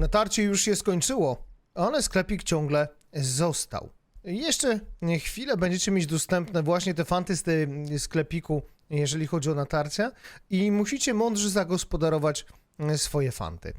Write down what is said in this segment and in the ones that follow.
Natarcie już się skończyło, ale sklepik ciągle został. Jeszcze chwilę będziecie mieć dostępne właśnie te fanty z tym sklepiku, jeżeli chodzi o natarcia i musicie mądrze zagospodarować e, swoje fanty.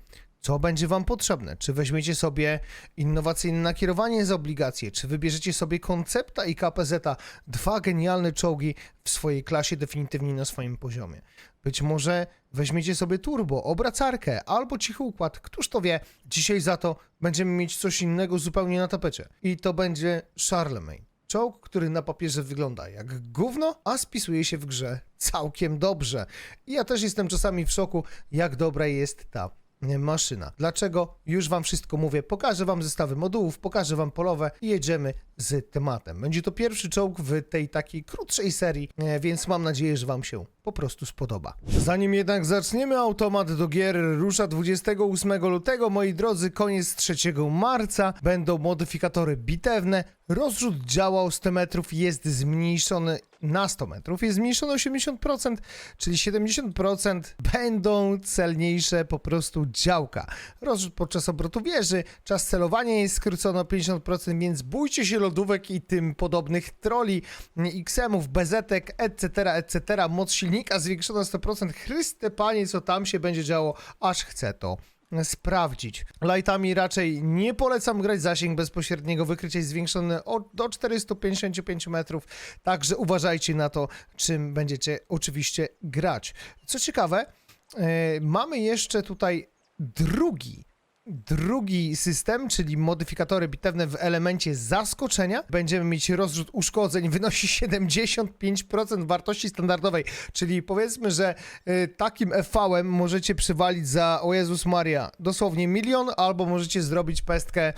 Co będzie Wam potrzebne? Czy weźmiecie sobie innowacyjne nakierowanie za obligacje? Czy wybierzecie sobie koncepta i KPZ? Dwa genialne czołgi w swojej klasie, definitywnie na swoim poziomie. Być może weźmiecie sobie turbo, obracarkę albo cichy układ. Któż to wie? Dzisiaj za to będziemy mieć coś innego zupełnie na tapecie. I to będzie Charlemagne. Czołg, który na papierze wygląda jak gówno, a spisuje się w grze całkiem dobrze. I ja też jestem czasami w szoku, jak dobra jest ta maszyna. Dlaczego? Już wam wszystko mówię. Pokażę wam zestawy modułów, pokażę wam polowe i jedziemy z tematem. Będzie to pierwszy czołg w tej takiej krótszej serii, e, więc mam nadzieję, że wam się po prostu spodoba. Zanim jednak zaczniemy, automat do gier rusza 28 lutego. Moi drodzy, koniec 3 marca. Będą modyfikatory bitewne. Rozrzut działa o 100 metrów jest zmniejszony na 100 metrów. Jest zmniejszony o 80%, czyli 70% będą celniejsze po prostu działka. Rozrzut podczas obrotu wieży, czas celowania jest skrócony o 50%, więc bójcie się lodówek i tym podobnych troli, XM-ów, bezetek, etc., etc. Moc silnika zwiększona o 100%. Chryste panie, co tam się będzie działo, aż chcę to sprawdzić. Lightami raczej nie polecam grać, zasięg bezpośredniego wykrycia jest zwiększony o, do 455 metrów, także uważajcie na to, czym będziecie oczywiście grać. Co ciekawe, e, mamy jeszcze tutaj drugi Drugi system, czyli modyfikatory bitewne w elemencie zaskoczenia. Będziemy mieć rozrzut uszkodzeń, wynosi 75% wartości standardowej, czyli powiedzmy, że y, takim FV-em możecie przywalić za, o Jezus Maria, dosłownie milion, albo możecie zrobić pestkę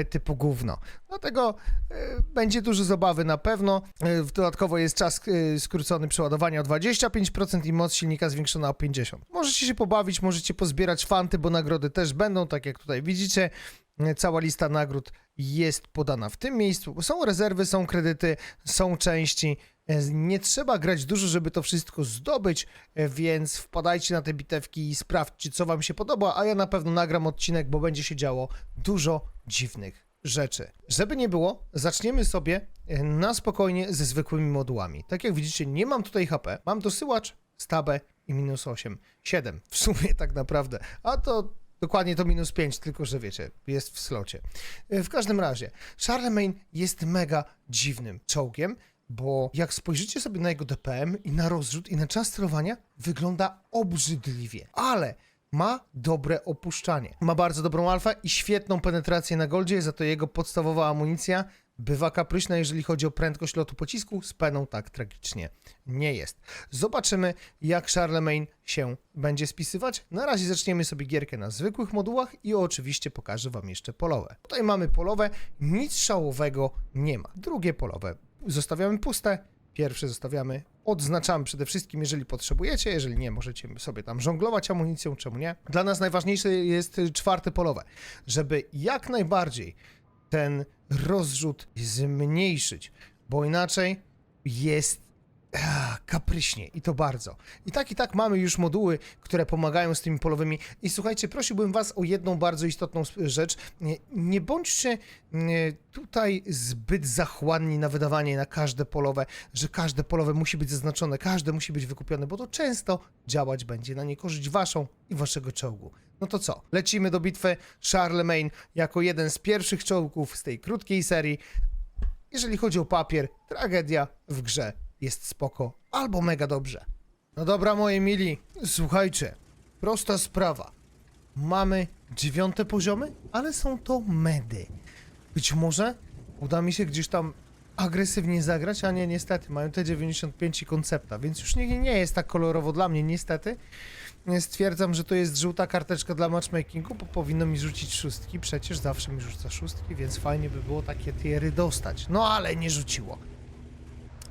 y, typu gówno. Dlatego y, będzie dużo zabawy na pewno. Y, dodatkowo jest czas y, skrócony przeładowania o 25% i moc silnika zwiększona o 50%. Możecie się pobawić, możecie pozbierać fanty, bo nagrody też będą, tak jak tutaj widzicie. Cała lista nagród jest podana w tym miejscu. Są rezerwy, są kredyty, są części. Nie trzeba grać dużo, żeby to wszystko zdobyć, więc wpadajcie na te bitewki i sprawdźcie, co Wam się podoba, a ja na pewno nagram odcinek, bo będzie się działo dużo dziwnych rzeczy. Żeby nie było, zaczniemy sobie e, na spokojnie ze zwykłymi modułami. Tak jak widzicie, nie mam tutaj HP, mam dosyłacz, stabę i minus 8, 7 w sumie tak naprawdę, a to dokładnie to minus 5, tylko że wiecie, jest w slocie. E, W każdym razie, Charlemagne jest mega dziwnym czołgiem, bo jak spojrzycie sobie na jego DPM i na rozrzut i na czas celowania, wygląda obrzydliwie, ale ma dobre opuszczanie. Ma bardzo dobrą alfę i świetną penetrację na goldzie, za to jego podstawowa amunicja bywa kapryśna, jeżeli chodzi o prędkość lotu pocisku, z peną tak tragicznie nie jest. Zobaczymy, jak Charlemagne się będzie spisywać. Na razie zaczniemy sobie gierkę na zwykłych modułach i oczywiście pokażę Wam jeszcze polowe. Tutaj mamy polowe, nic szałowego nie ma. Drugie polowe zostawiamy puste, Pierwsze zostawiamy, odznaczamy przede wszystkim, jeżeli potrzebujecie, jeżeli nie, możecie sobie tam żonglować amunicją, czemu nie. Dla nas najważniejsze jest czwarte polowe, żeby jak najbardziej ten rozrzut zmniejszyć, bo inaczej jest kapryśnie i to bardzo. I tak i tak mamy już moduły, które pomagają z tymi polowymi. I słuchajcie, prosiłbym Was o jedną bardzo istotną rzecz. Nie, nie bądźcie nie, tutaj zbyt zachłanni na wydawanie na każde polowe, że każde polowe musi być zaznaczone, każde musi być wykupione, bo to często działać będzie na niekorzyść Waszą i Waszego czołgu. No to co? Lecimy do bitwy Charlemagne jako jeden z pierwszych czołgów z tej krótkiej serii. Jeżeli chodzi o papier, tragedia w grze jest spoko albo mega dobrze. No dobra, moi mili, słuchajcie, prosta sprawa. Mamy dziewiąte poziomy, ale są to medy. Być może uda mi się gdzieś tam agresywnie zagrać, a nie, niestety, mają te 95 i koncepta, więc już nie, nie jest tak kolorowo dla mnie, niestety. Stwierdzam, że to jest żółta karteczka dla matchmakingu, bo powinno mi rzucić szóstki, przecież zawsze mi rzuca szóstki, więc fajnie by było takie tiery dostać. No ale nie rzuciło.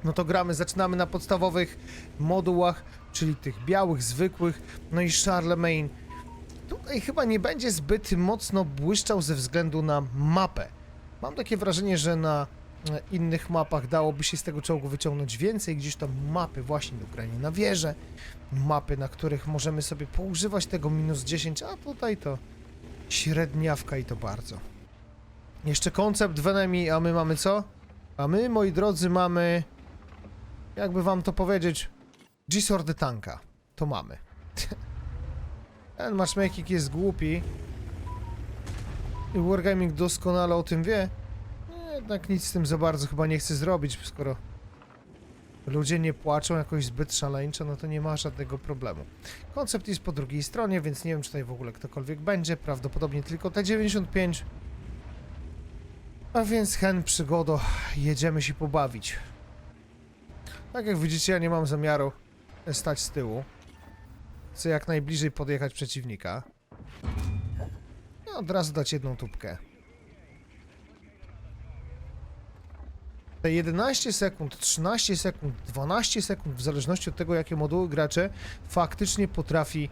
No to gramy, zaczynamy na podstawowych modułach, czyli tych białych, zwykłych, no i Charlemagne. Tutaj chyba nie będzie zbyt mocno błyszczał ze względu na mapę. Mam takie wrażenie, że na e, innych mapach dałoby się z tego czołgu wyciągnąć więcej, gdzieś tam mapy właśnie do grania na wieżę, mapy, na których możemy sobie poużywać tego minus 10, a tutaj to Średniawka i to bardzo. Jeszcze koncept w enemy, a my mamy co? A my, moi drodzy, mamy... Jakby wam to powiedzieć... G-Sword tanka. To mamy. Ten matchmaking jest głupi. I Wargaming doskonale o tym wie. Jednak nic z tym za bardzo chyba nie chce zrobić, skoro ludzie nie płaczą jakoś zbyt szaleńczo, no to nie ma żadnego problemu. Koncept jest po drugiej stronie, więc nie wiem, czy tutaj w ogóle ktokolwiek będzie. Prawdopodobnie tylko T95. A więc hen przygodo, jedziemy się pobawić. Tak jak widzicie, ja nie mam zamiaru stać z tyłu. Chcę jak najbliżej podjechać przeciwnika. I od razu dać jedną tubkę. Te 11 sekund, 13 sekund, 12 sekund, w zależności od tego, jakie moduły gracze, faktycznie potrafi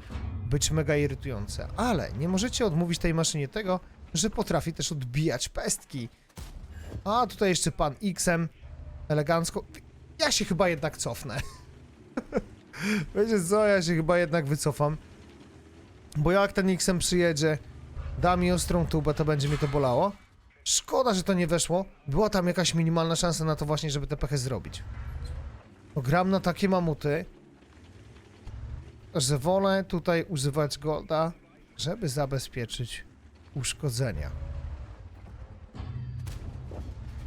być mega irytujące. Ale nie możecie odmówić tej maszynie tego, że potrafi też odbijać pestki. A tutaj jeszcze pan Xem elegancko. Ja się chyba jednak cofnę. Wiecie co, ja się chyba jednak wycofam. Bo jak ten Xem przyjedzie, da mi ostrą tubę, to będzie mi to bolało. Szkoda, że to nie weszło. Była tam jakaś minimalna szansa na to właśnie, żeby te pechę zrobić. Bo gram na takie mamuty, że wolę tutaj używać golda, żeby zabezpieczyć uszkodzenia.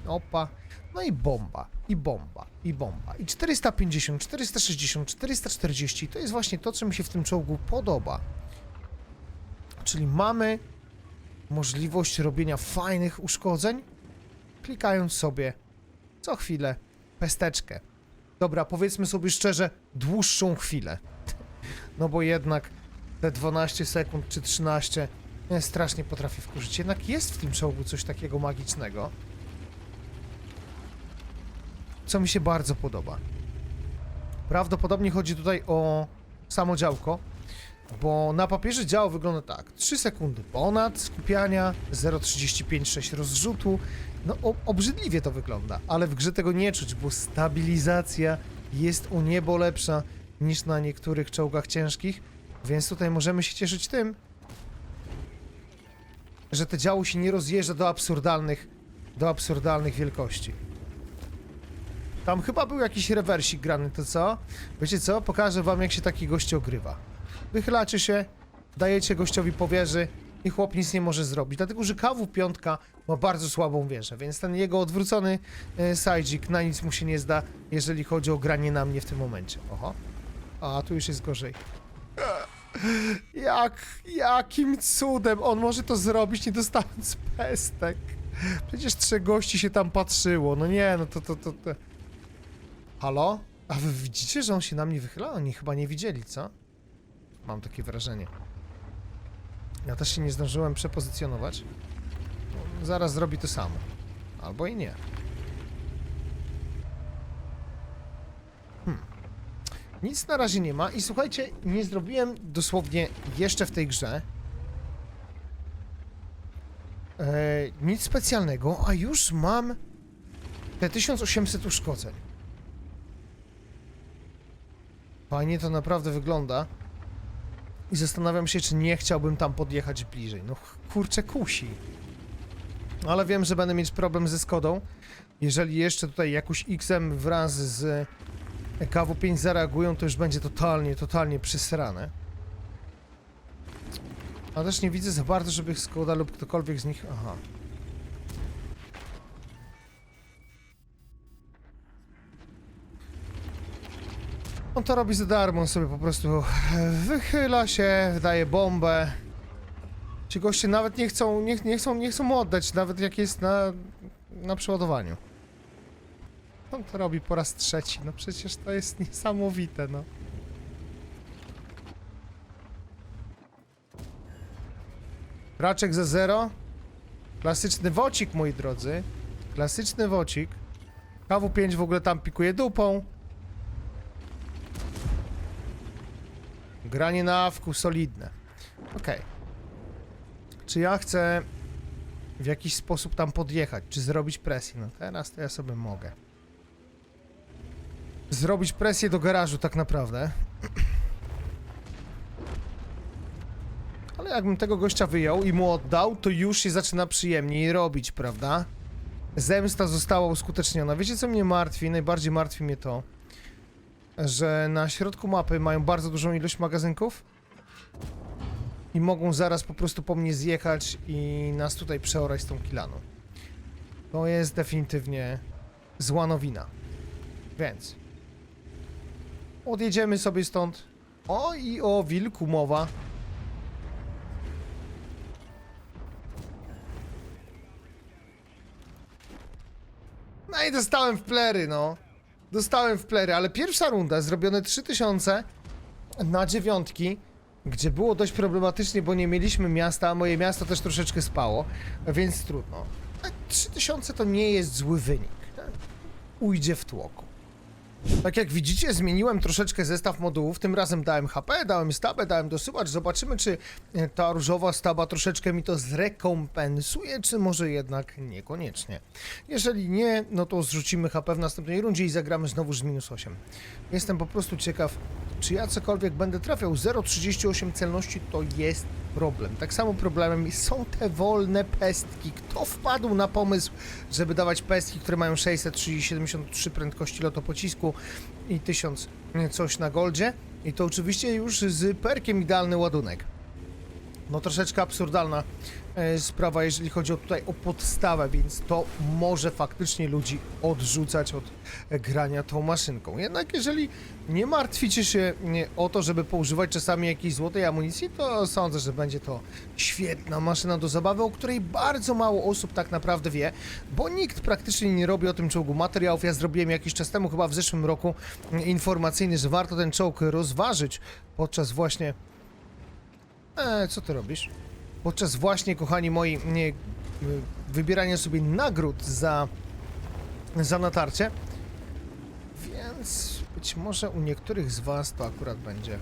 Opa. No i bomba, i bomba, i bomba. I 450, 460, 440 to jest właśnie to, co mi się w tym czołgu podoba. Czyli mamy możliwość robienia fajnych uszkodzeń, klikając sobie co chwilę pesteczkę. Dobra, powiedzmy sobie szczerze, dłuższą chwilę. No bo jednak te 12 sekund czy 13 e, strasznie potrafi wkurzyć. Jednak jest w tym czołgu coś takiego magicznego, co mi się bardzo podoba. Prawdopodobnie chodzi tutaj o samo działko, bo na papierze działo wygląda tak. 3 sekundy ponad skupiania, 0,356 rozrzutu. No obrzydliwie to wygląda, ale w grze tego nie czuć, bo stabilizacja jest o niebo lepsza niż na niektórych czołgach ciężkich, więc tutaj możemy się cieszyć tym, że te działo się nie rozjeżdża do absurdalnych, do absurdalnych wielkości. Tam chyba był jakiś rewersik grany, to co? Wiecie co? Pokażę wam jak się taki gość ogrywa. Wychylacie się, dajecie gościowi po wieży i chłop nic nie może zrobić, dlatego że KW piątka ma bardzo słabą wieżę, więc ten jego odwrócony e, sajdzik na nic mu się nie zda, jeżeli chodzi o granie na mnie w tym momencie. Oho. A, tu już jest gorzej. Jak, jakim cudem on może to zrobić, nie dostając pestek? Przecież trzech gości się tam patrzyło. No nie, no to, to, to, to... Halo? A wy widzicie, że on się na mnie wychyla? Oni chyba nie widzieli, co? Mam takie wrażenie. Ja też się nie zdążyłem przepozycjonować. On Zaraz zrobi to samo. Albo i nie. Hmm. Nic na razie nie ma i słuchajcie, nie zrobiłem dosłownie jeszcze w tej grze e, nic specjalnego, a już mam te 1800 uszkodzeń. Fajnie to naprawdę wygląda. I zastanawiam się, czy nie chciałbym tam podjechać bliżej. No kurczę, kusi. Ale wiem, że będę mieć problem ze Skodą. Jeżeli jeszcze tutaj jakoś XM wraz z KW5 zareagują, to już będzie totalnie, totalnie przesrane. A też nie widzę za bardzo, żeby Skoda lub ktokolwiek z nich... Aha. On to robi za darmo, on sobie po prostu e, wychyla się, daje bombę. Ci goście nawet nie chcą, nie, nie chcą, nie chcą mu oddać, nawet jak jest na, na przeładowaniu. On to robi po raz trzeci, no przecież to jest niesamowite, no. Raczek za zero. Klasyczny wocik, moi drodzy. Klasyczny wocik. KW5 w ogóle tam pikuje dupą. Granie na awku solidne. Okej. Czy ja chcę w jakiś sposób tam podjechać, czy zrobić presję? No teraz to ja sobie mogę. Zrobić presję do garażu tak naprawdę. Ale jakbym tego gościa wyjął i mu oddał, to już się zaczyna przyjemniej robić, prawda? Zemsta została uskuteczniona. Wiecie, co mnie martwi? Najbardziej martwi mnie to, że na środku mapy mają bardzo dużą ilość magazynków i mogą zaraz po prostu po mnie zjechać i nas tutaj przeorać z tą kilaną. To jest definitywnie zła nowina. Więc odjedziemy sobie stąd. O i o wilku mowa. No i dostałem w plery, no. Dostałem w plery, ale pierwsza runda, zrobione 3000 na dziewiątki, gdzie było dość problematycznie, bo nie mieliśmy miasta, a moje miasto też troszeczkę spało, więc trudno. A 3000 to nie jest zły wynik. tak? Ujdzie w tłoku. Tak jak widzicie, zmieniłem troszeczkę zestaw modułów. Tym razem dałem HP, dałem stabę, dałem dosyłacz. Zobaczymy, czy e, ta różowa staba troszeczkę mi to zrekompensuje, czy może jednak niekoniecznie. Jeżeli nie, no to zrzucimy HP w następnej rundzie i zagramy znowu z minus 8. Jestem po prostu ciekaw, czy ja cokolwiek będę trafiał. 0,38 celności to jest problem. Tak samo problemem są te wolne pestki. Kto wpadł na pomysł, żeby dawać pestki, które mają 673 prędkości lotu pocisku i 1000 coś na goldzie? I to oczywiście już z perkiem idealny ładunek. No troszeczkę absurdalna sprawa, jeżeli chodzi o tutaj o podstawę, więc to może faktycznie ludzi odrzucać od e, grania tą maszynką. Jednak jeżeli nie martwicie się o to, żeby poużywać czasami jakiejś złotej amunicji, to sądzę, że będzie to świetna maszyna do zabawy, o której bardzo mało osób tak naprawdę wie, bo nikt praktycznie nie robi o tym czołgu materiałów. Ja zrobiłem jakiś czas temu, chyba w zeszłym roku, informacyjny, że warto ten czołg rozważyć podczas właśnie E, co ty robisz? Podczas właśnie, kochani moi, nie, wybierania sobie nagród za, za natarcie. Więc być może u niektórych z was to akurat będzie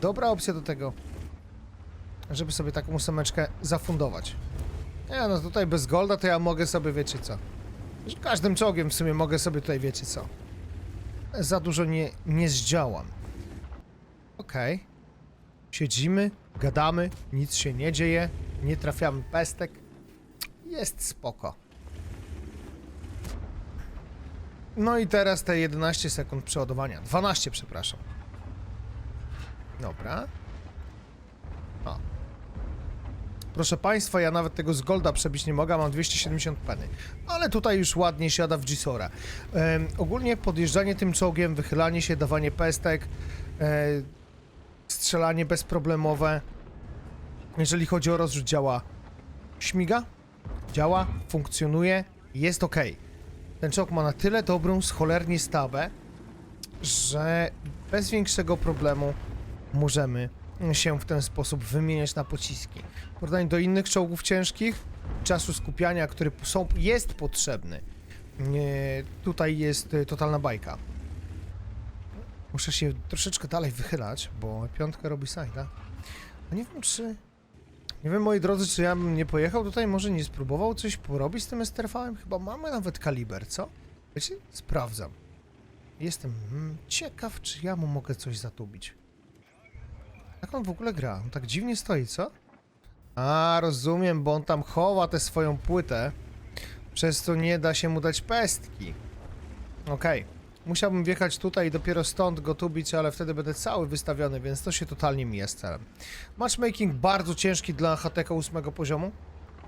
dobra opcja do tego, żeby sobie taką ósemeczkę zafundować. Nie no, tutaj bez golda to ja mogę sobie, wiecie co. Każdym czołgiem w sumie mogę sobie tutaj, wiecie co. Za dużo nie, nie zdziałam. Okej. Siedzimy, gadamy, nic się nie dzieje, nie trafiamy pestek. Jest spoko. No i teraz te 11 sekund przeładowania. 12, przepraszam. Dobra. O. Proszę Państwa, ja nawet tego z Golda przebić nie mogę, mam 270 peny. Ale tutaj już ładnie siada w Gisora. Em, ogólnie podjeżdżanie tym czołgiem, wychylanie się, dawanie pestek, e, strzelanie bezproblemowe. Jeżeli chodzi o rozrzut, działa. Śmiga, działa, funkcjonuje, jest ok. Ten czołg ma na tyle dobrą, scholernie stabę, że bez większego problemu możemy się w ten sposób wymieniać na pociski. W porównaniu do innych czołgów ciężkich, czasu skupiania, który są, jest potrzebny, tutaj jest y, totalna bajka. Muszę się troszeczkę dalej wychylać, bo piątka robi sajda. A nie wiem, czy... Nie wiem, moi drodzy, czy ja bym nie pojechał tutaj, może nie spróbował coś porobić z tym STRV-em? Chyba mamy nawet kaliber, co? Wiecie? Sprawdzam. Jestem mm, ciekaw, czy ja mu mogę coś zatubić. Jak on w ogóle gra? On tak dziwnie stoi, co? A, rozumiem, bo on tam chowa tę swoją płytę, przez co nie da się mu dać pestki. Okej. Musiałbym wjechać tutaj i dopiero stąd go tubić, ale wtedy będę cały wystawiony, więc to się totalnie mija z celem. Matchmaking bardzo ciężki dla HTK 8 poziomu.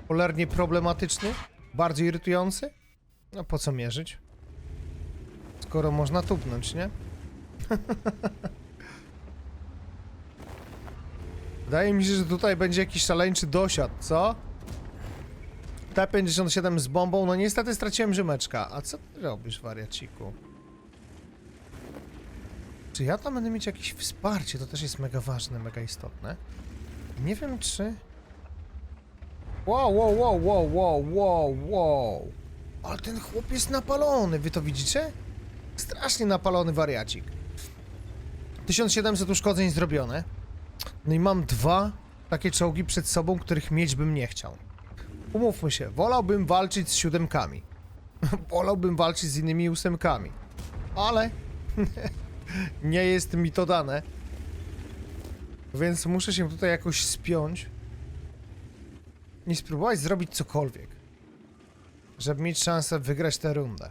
Cholernie problematyczny, bardzo irytujący. No po co mierzyć? Skoro można tupnąć, nie? Wydaje mi się, że tutaj będzie jakiś szaleńczy dosiad, co? T-57 z bombą, no niestety straciłem rzymeczka. A co ty robisz, wariaciku? Czy ja tam będę mieć jakieś wsparcie? To też jest mega ważne, mega istotne. Nie wiem, czy... Wow, wow, wow, wow, wow, wow, wow. Ale ten chłop jest napalony, wy to widzicie? Strasznie napalony wariacik. 1700 uszkodzeń zrobione. No i mam dwa takie czołgi przed sobą, których mieć bym nie chciał. Umówmy się, wolałbym walczyć z siódemkami. wolałbym walczyć z innymi ósemkami. Ale nie jest mi to dane. więc muszę się tutaj jakoś spiąć i spróbować zrobić cokolwiek, żeby mieć szansę wygrać tę rundę.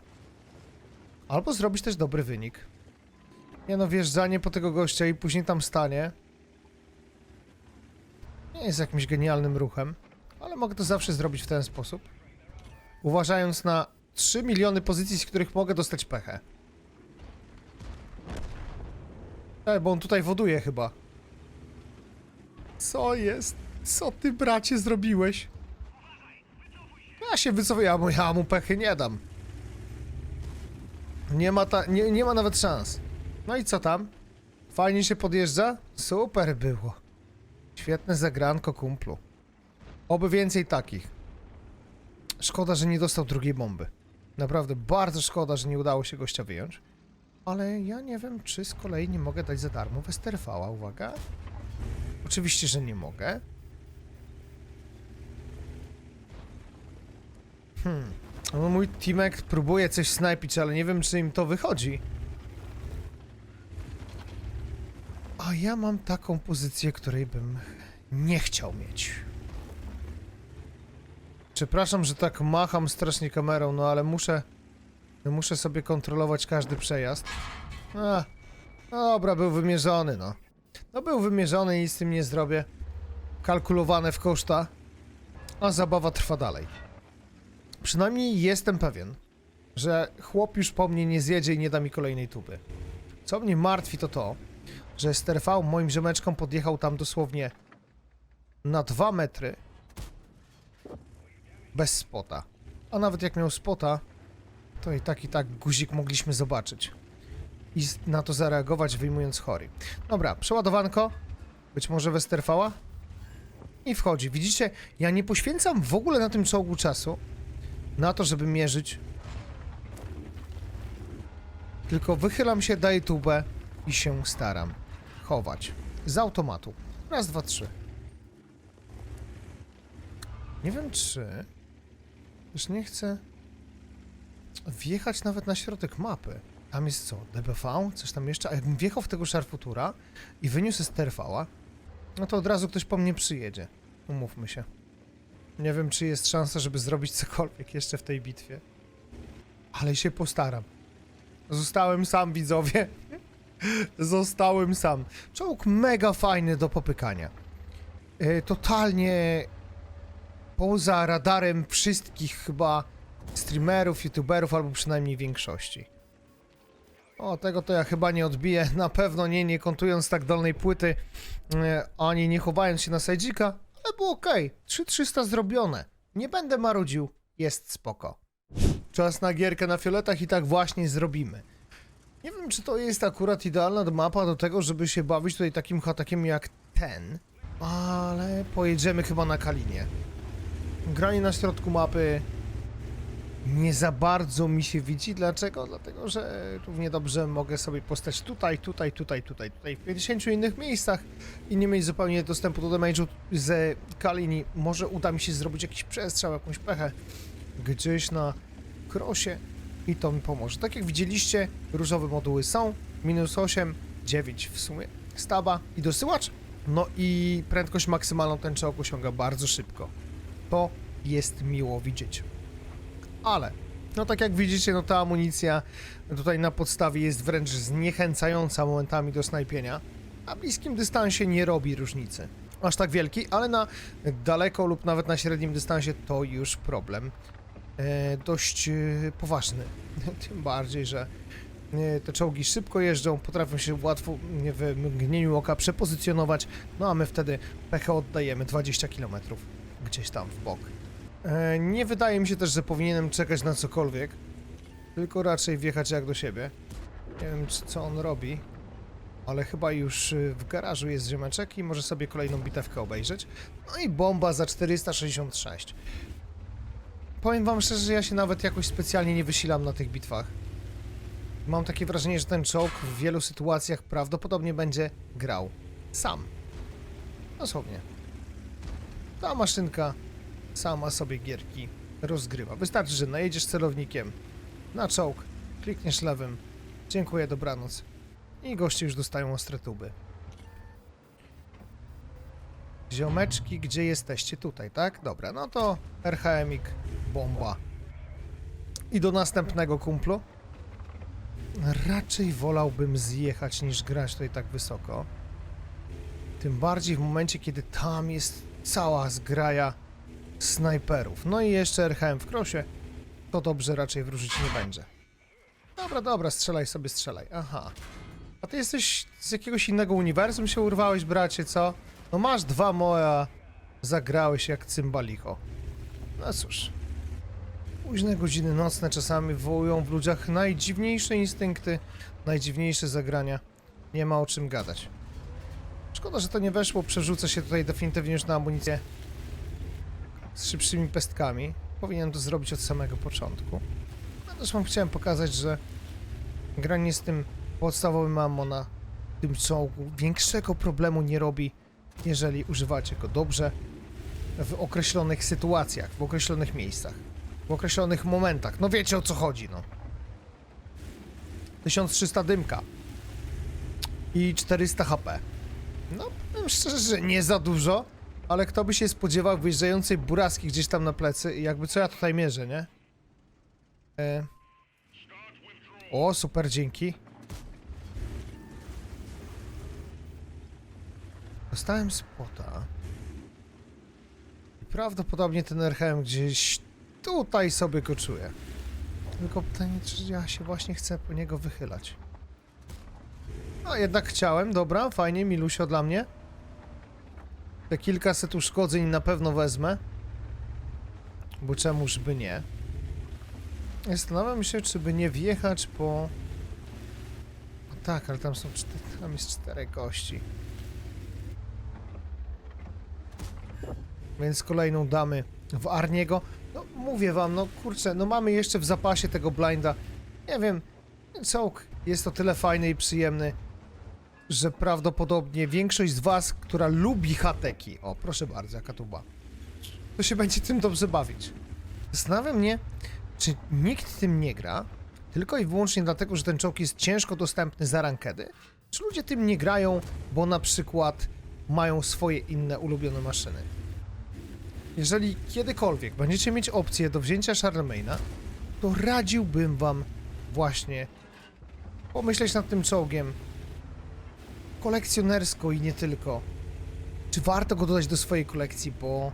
Albo zrobić też dobry wynik. Nie no, wjeżdżanie po tego gościa i później tam stanie nie jest jakimś genialnym ruchem, ale mogę to zawsze zrobić w ten sposób. Uważając na 3 miliony pozycji, z których mogę dostać pechę. E, bo on tutaj woduje chyba. Co jest? Co ty, bracie, zrobiłeś? Ja się wycofuję, ja mu, ja mu pechy nie dam. Nie ma, ta, nie, nie ma nawet szans. No i co tam? Fajnie się podjeżdża? Super było. Świetne zagranko, kumplu. Oby więcej takich. Szkoda, że nie dostał drugiej bomby. Naprawdę bardzo szkoda, że nie udało się gościa wyjąć. Ale ja nie wiem, czy z kolei nie mogę dać za darmo Westerfała, uwaga. Oczywiście, że nie mogę. Hmm. No mój teamek próbuje coś snajpić, ale nie wiem, czy im to wychodzi. A ja mam taką pozycję, której bym nie chciał mieć. Przepraszam, że tak macham strasznie kamerą, no ale muszę... Muszę sobie kontrolować każdy przejazd. A, dobra, był wymierzony, no. No był wymierzony i z tym nie zrobię. Kalkulowane w koszta. A zabawa trwa dalej. Przynajmniej jestem pewien, że chłop już po mnie nie zjedzie i nie da mi kolejnej tuby. Co mnie martwi to to, że Sterfał moim ziomeczkom podjechał tam dosłownie na dwa metry bez spota. A nawet jak miał spota, to i tak i tak guzik mogliśmy zobaczyć. I na to zareagować wyjmując chory. Dobra, przeładowanko. Być może Westerfała? I wchodzi. Widzicie, ja nie poświęcam w ogóle na tym czołgu czasu na to, żeby mierzyć. Tylko wychylam się, daję tubę i się staram chować. Z automatu. Raz, dwa, trzy. Nie wiem czy... Już nie chcę wjechać nawet na środek mapy. Tam jest co? DBV? Coś tam jeszcze? A jakbym wjechał w tego szarfutura i wyniósł z TRV-a, no to od razu ktoś po mnie przyjedzie. Umówmy się. Nie wiem, czy jest szansa, żeby zrobić cokolwiek jeszcze w tej bitwie. Ale się postaram. Zostałem sam, widzowie. Zostałem sam. Czołg mega fajny do popykania. E, totalnie poza radarem wszystkich chyba streamerów, youtuberów, albo przynajmniej większości. O, tego to ja chyba nie odbiję. Na pewno nie, nie kontując tak dolnej płyty, e, ani nie chowając się na sajdzika, ale było okej. 3300 zrobione. Nie będę marudził. Jest spoko. Czas na gierkę na fioletach i tak właśnie zrobimy. Nie wiem, czy to jest akurat idealna mapa do tego, żeby się bawić tutaj takim hatakiem jak ten, ale pojedziemy chyba na Kalinie. Granie na środku mapy nie za bardzo mi się widzi. Dlaczego? Dlatego, że równie dobrze mogę sobie postać tutaj, tutaj, tutaj, tutaj, tutaj, w 50 innych miejscach i nie mieć zupełnie dostępu do damage'u z Kalini. Może uda mi się zrobić jakiś przestrzał, jakąś pechę gdzieś na krosie i to mi pomoże. Tak jak widzieliście, różowe moduły są, minus 8, 9 w sumie, staba i dosyłacz. No i prędkość maksymalną ten czołg osiąga bardzo szybko. To jest miło widzieć. Ale, no tak jak widzicie, no ta amunicja tutaj na podstawie jest wręcz zniechęcająca momentami do snajpienia. Na bliskim dystansie nie robi różnicy. Aż tak wielki, ale na daleko lub nawet na średnim dystansie to już problem. E, dość e, poważny. Tym bardziej, że e, te czołgi szybko jeżdżą, potrafią się łatwo nie, w mgnieniu oka przepozycjonować, no a my wtedy pechę oddajemy 20 km gdzieś tam w bok. E, nie wydaje mi się też, że powinienem czekać na cokolwiek, tylko raczej wjechać jak do siebie. Nie wiem, co on robi, ale chyba już y, w garażu jest ziomeczek i może sobie kolejną bitewkę obejrzeć. No i bomba za 466. Powiem wam szczerze, że ja się nawet jakoś specjalnie nie wysilam na tych bitwach. Mam takie wrażenie, że ten czołg w wielu sytuacjach prawdopodobnie będzie grał sam. Dosłownie. Ta maszynka sama sobie gierki rozgrywa. Wystarczy, że najedziesz celownikiem na czołg, klikniesz lewym, dziękuję, dobranoc i goście już dostają ostre tuby. Ziomeczki, gdzie jesteście? Tutaj, tak? Dobra, no to RHMik, bomba. I do następnego kumplu. Raczej wolałbym zjechać niż grać tutaj tak wysoko. Tym bardziej w momencie, kiedy tam jest cała zgraja snajperów. No i jeszcze RHM w krosie. To dobrze raczej wróżyć nie będzie. Dobra, dobra, strzelaj sobie, strzelaj. Aha. A ty jesteś z jakiegoś innego uniwersum się urwałeś, bracie, co? No masz dwa moja, zagrałeś jak cymbalicho. No cóż. Późne godziny nocne czasami wywołują w ludziach najdziwniejsze instynkty, najdziwniejsze zagrania. Nie ma o czym gadać. Szkoda, że to nie weszło, przerzucę się tutaj definitywnie już na amunicję z szybszymi pestkami. Powinienem to zrobić od samego początku. No wam chciałem pokazać, że granie z tym podstawowym ammo na tym czołgu większego problemu nie robi, jeżeli używacie go dobrze w określonych sytuacjach, w określonych miejscach, w określonych momentach. No wiecie o co chodzi, no. 1300 dymka i 400 HP. No, powiem szczerze, że nie za dużo, ale kto by się spodziewał wyjeżdżającej buraski gdzieś tam na plecy i jakby co ja tutaj mierzę, nie? E... O, super, dzięki. Dostałem spota. I prawdopodobnie ten RHM gdzieś tutaj sobie go czuję. Tylko pytanie, czy ja się właśnie chcę po niego wychylać. A jednak chciałem, dobra, fajnie, milusio dla mnie. Te kilkaset uszkodzeń na pewno wezmę. Bo czemuż by nie. Zastanawiam się, czy by nie wjechać po... No tak, ale tam są cztery, tam jest czterech gości. Więc kolejną damy w Arniego. No mówię wam, no kurczę, no mamy jeszcze w zapasie tego blinda. Nie wiem, czołg jest to tyle fajny i przyjemny, że prawdopodobnie większość z was, która lubi hateki, o proszę bardzo, jaka tuba, to się będzie tym dobrze bawić. Zastanawia mnie, czy nikt tym nie gra, tylko i wyłącznie dlatego, że ten czołg jest ciężko dostępny za rankedy? Czy ludzie tym nie grają, bo na przykład mają swoje inne ulubione maszyny? Jeżeli kiedykolwiek będziecie mieć opcję do wzięcia Charlemagne'a, to radziłbym wam właśnie pomyśleć nad tym czołgiem kolekcjonersko i nie tylko. Czy warto go dodać do swojej kolekcji, bo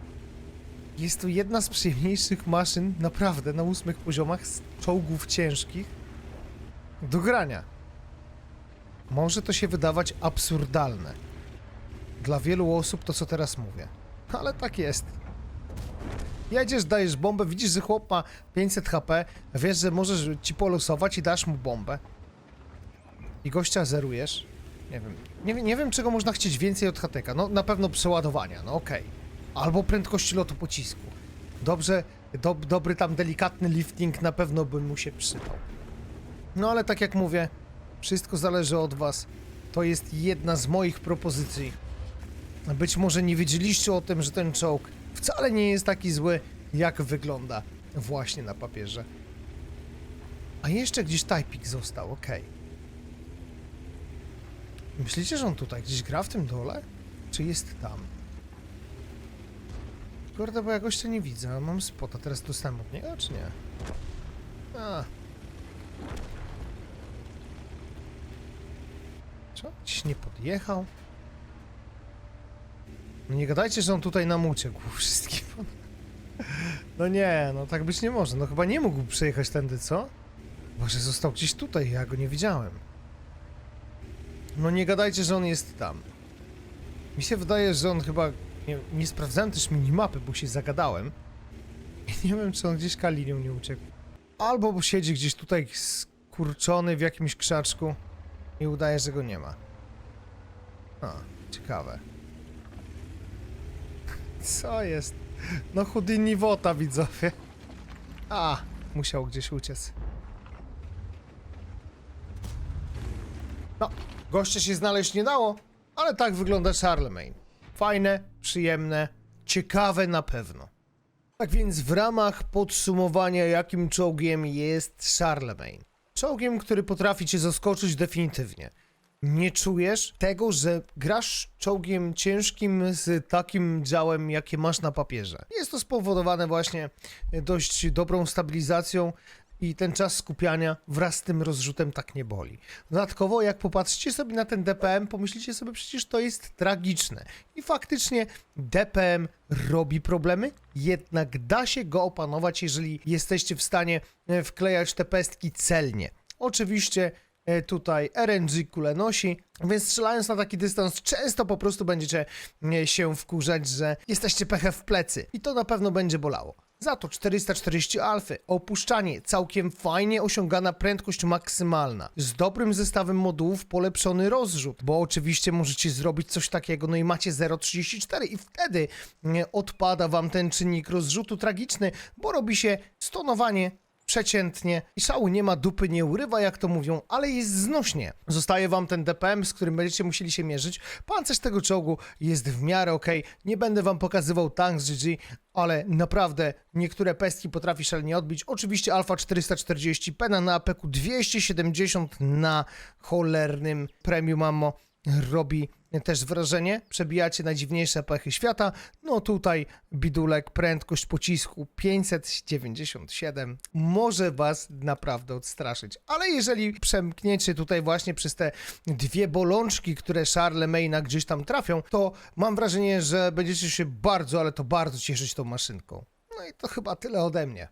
jest to jedna z przyjemniejszych maszyn, naprawdę, na ósmych poziomach z czołgów ciężkich do grania. Może to się wydawać absurdalne dla wielu osób to, co teraz mówię, ale tak jest. Jedziesz, dajesz bombę, widzisz, że chłop ma 500 HP, wiesz, że możesz ci polosować i dasz mu bombę. I gościa zerujesz. Nie wiem, nie, nie wiem czego można chcieć więcej od HTK. No na pewno przeładowania, no okej. Albo prędkości lotu pocisku. Dobrze, do, dobry tam delikatny lifting na pewno by mu się przydał. No ale tak jak mówię, wszystko zależy od was. To jest jedna z moich propozycji. Być może nie wiedzieliście o tym, że ten czołg wcale nie jest taki zły, jak wygląda właśnie na papierze. A jeszcze gdzieś typik został, okej. Myślicie, że on tutaj gdzieś gra w tym dole? Czy jest tam? Kurde, bo ja gościa nie widzę, a mam spota. Teraz dostałem od niego, czy nie? A. Co? Gdzieś nie podjechał? No nie gadajcie, że on tutaj nam uciekł wszystkim. No nie, no tak być nie może. No chyba nie mógł przejechać tędy, co? Może został gdzieś tutaj, ja go nie widziałem. No nie gadajcie, że on jest tam. Mi się wydaje, że on chyba... Nie, nie sprawdzałem też minimapy, bo się zagadałem. Nie wiem, czy on gdzieś kalinią nie uciekł. Albo bo siedzi gdzieś tutaj skurczony w jakimś krzaczku i udaje, że go nie ma. A, ciekawe. Co jest? No Houdini wota, widzowie. A, musiał gdzieś uciec. No, gościa się znaleźć nie dało, ale tak wygląda Charlemagne. Fajne, przyjemne, ciekawe na pewno. Tak więc w ramach podsumowania, jakim czołgiem jest Charlemagne. Czołgiem, który potrafi cię zaskoczyć definitywnie. nie czujesz tego, że grasz czołgiem ciężkim z takim działem, jakie masz na papierze. Jest to spowodowane właśnie dość dobrą stabilizacją i ten czas skupiania wraz z tym rozrzutem tak nie boli. Dodatkowo, jak popatrzycie sobie na ten DPM, pomyślicie sobie, przecież to jest tragiczne. I faktycznie DPM robi problemy, jednak da się go opanować, jeżeli jesteście w stanie e, wklejać te pestki celnie. Oczywiście e, tutaj RNG kule nosi, więc strzelając na taki dystans często po prostu będziecie e, się wkurzać, że jesteście pechę w plecy i to na pewno będzie bolało. Za to 440 alfy, opuszczanie, całkiem fajnie osiągana prędkość maksymalna, z dobrym zestawem modułów polepszony rozrzut, bo oczywiście możecie zrobić coś takiego, no i macie 0,34 i wtedy nie, odpada wam ten czynnik rozrzutu tragiczny, bo robi się stonowanie przeciętnie i szału nie ma, dupy nie urywa, jak to mówią, ale jest znośnie. Zostaje wam ten DPM, z którym będziecie musieli się mierzyć. Pancerz tego czołgu jest w miarę ok. Nie będę wam pokazywał tank z GG, ale naprawdę niektóre pestki potrafi szalenie odbić. Oczywiście Alfa 440, Pena na APK 270 na cholernym premium ammo robi też wrażenie. Przebijacie najdziwniejsze pechy świata. No tutaj bidulek, prędkość pocisku 597 może was naprawdę odstraszyć. Ale jeżeli przemkniecie tutaj właśnie przez te dwie bolączki, które Charlemagne'a gdzieś tam trafią, to mam wrażenie, że będziecie się bardzo, ale to bardzo cieszyć tą maszynką. No i to chyba tyle ode mnie.